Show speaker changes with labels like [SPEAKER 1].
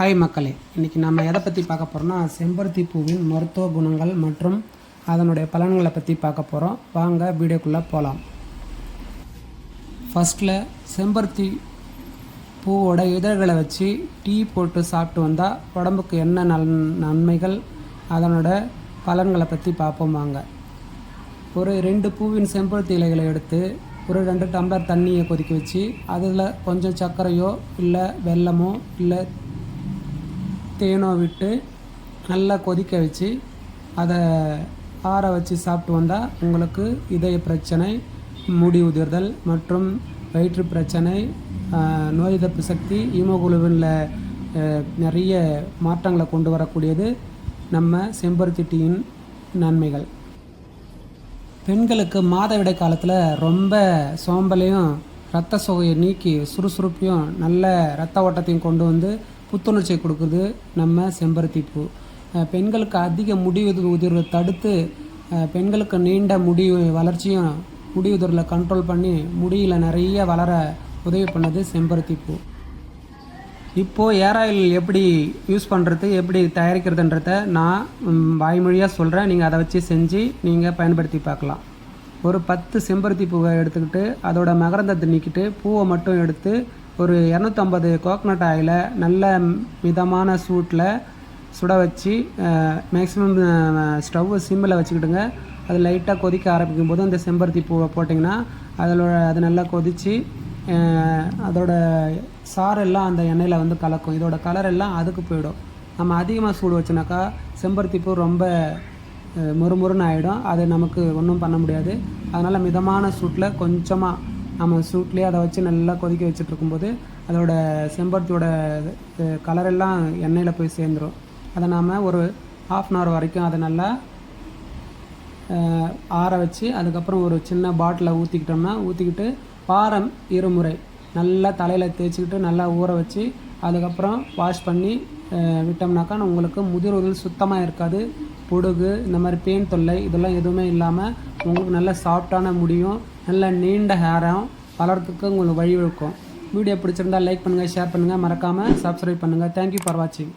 [SPEAKER 1] Hi மக்களே இன்றைக்கி நம்ம எதை பற்றி பார்க்க போகிறோம்னா செம்பருத்தி பூவின் மருத்துவ குணங்கள் மற்றும் அதனுடைய பலன்களை பற்றி பார்க்க போகிறோம் வாங்க வீடியோக்குள்ளே போகலாம் ஃபஸ்ட்டில் செம்பருத்தி பூவோட இதழ்களை வச்சு டீ போட்டு சாப்பிட்டு வந்தால் உடம்புக்கு என்ன நல் நன்மைகள் அதனோட பலன்களை பற்றி பார்ப்போம் வாங்க. ஒரு ரெண்டு பூவின் செம்பருத்தி இலைகளை எடுத்து ஒரு ரெண்டு டம்ளர் தண்ணியை கொதிக்க வச்சு அதில் கொஞ்சம் சர்க்கரையோ இல்லை வெல்லமோ இல்லை தேனோ விட்டு நல்லா கொதிக்க வச்சு அதை ஆற வச்சு சாப்பிட்டு வந்தால் உங்களுக்கு இதய பிரச்சனை முடி உதிர்தல் மற்றும் வயிற்று பிரச்சனை நோய் எதிர்ப்பு சக்தி ஈமோகுழுவில் நிறைய மாற்றங்களை கொண்டு வரக்கூடியது நம்ம செம்பருத்தி டீயின் நன்மைகள். பெண்களுக்கு மாதவிடை காலத்தில் ரொம்ப சோம்பலையும் ரத்த சோகையை நீக்கி சுறுசுறுப்பையும் நல்ல ரத்த ஓட்டத்தையும் கொண்டு வந்து புத்துணர்ச்சியை கொடுக்குறது நம்ம செம்பருத்தி பூ. பெண்களுக்கு அதிக முடி உதிர்வை தடுத்து பெண்களுக்கு நீண்ட முடி வளர்ச்சியும் முடி உதிரில் கண்ட்ரோல் பண்ணி முடியில் நிறைய வளர உதவி பண்ணது செம்பருத்தி பூ. இப்போது ஏர் ஆயில் எப்படி யூஸ் பண்ணுறது எப்படி தயாரிக்கிறதுன்றத நான் வாய்மொழியாக சொல்கிறேன் நீங்கள் அதை வச்சு செஞ்சு நீங்கள் பயன்படுத்தி பார்க்கலாம். ஒரு பத்து செம்பருத்தி பூவை எடுத்துக்கிட்டு அதோட மகரந்தத்தை நீக்கிட்டு பூவை மட்டும் எடுத்து ஒரு இரநூத்தம்பது கோக்கனட் ஆயிலை நல்ல மிதமான சூட்டில் சுட வச்சு மேக்ஸிமம் ஸ்டவ் சிம்மில் வச்சுக்கிட்டுங்க. அது லைட்டாக கொதிக்க ஆரம்பிக்கும் போது அந்த செம்பருத்தி பூவை போட்டிங்கன்னா அதில் அது நல்லா கொதித்து அதோட சாரெல்லாம் அந்த எண்ணெயில் வந்து கலக்கும். இதோட கலர் எல்லாம் அதுக்கு போயிடும். நம்ம அதிகமாக சூடு வச்சோனாக்கா செம்பருத்தி பூ ரொம்ப முறுமுறுன்னு மொறுமொறுன்னு ஆகிடும் அது நமக்கு ஒன்றும் பண்ண முடியாது. அதனால் மிதமான சூட்டில் கொஞ்சமாக நம்ம சூட்லேயே அதை வச்சு நல்லா கொதிக்க வச்சுட்டு இருக்கும்போது அதோட செம்பருத்தியோட கலரெல்லாம் எண்ணெயில் போய் சேர்ந்துடும் அதை நாம் ஒரு ஆஃப் அன் ஹவர் வரைக்கும் அதை நல்லா ஆற வச்சு அதுக்கப்புறம் ஒரு சின்ன பாட்டிலில் ஊற்றிக்கிட்டோம்னா ஊற்றிக்கிட்டு வாரம் இருமுறை நல்லா தலையில் தேய்ச்சிக்கிட்டு நல்லா ஊற வச்சு அதுக்கப்புறம் வாஷ் பண்ணி விட்டோம்னாக்கா உங்களுக்கு முதிர் சுத்தமாக இருக்காது. பொடுகு இந்த மாதிரி பேன் தொல்லை இதெல்லாம் எதுவுமே இல்லாமல் உங்களுக்கு நல்ல சாஃப்டான முடியும் நல்ல நீண்ட ஹேரம் வளர்த்துக்கு உங்களுக்கு வழிவகுக்கும் வீடியோ பிடிச்சிருந்தால் லைக் பண்ணுங்கள் ஷேர் பண்ணுங்கள் மறக்காமல் சப்ஸ்கிரைப் பண்ணுங்கள் தேங்க்யூ ஃபார் வாட்சிங்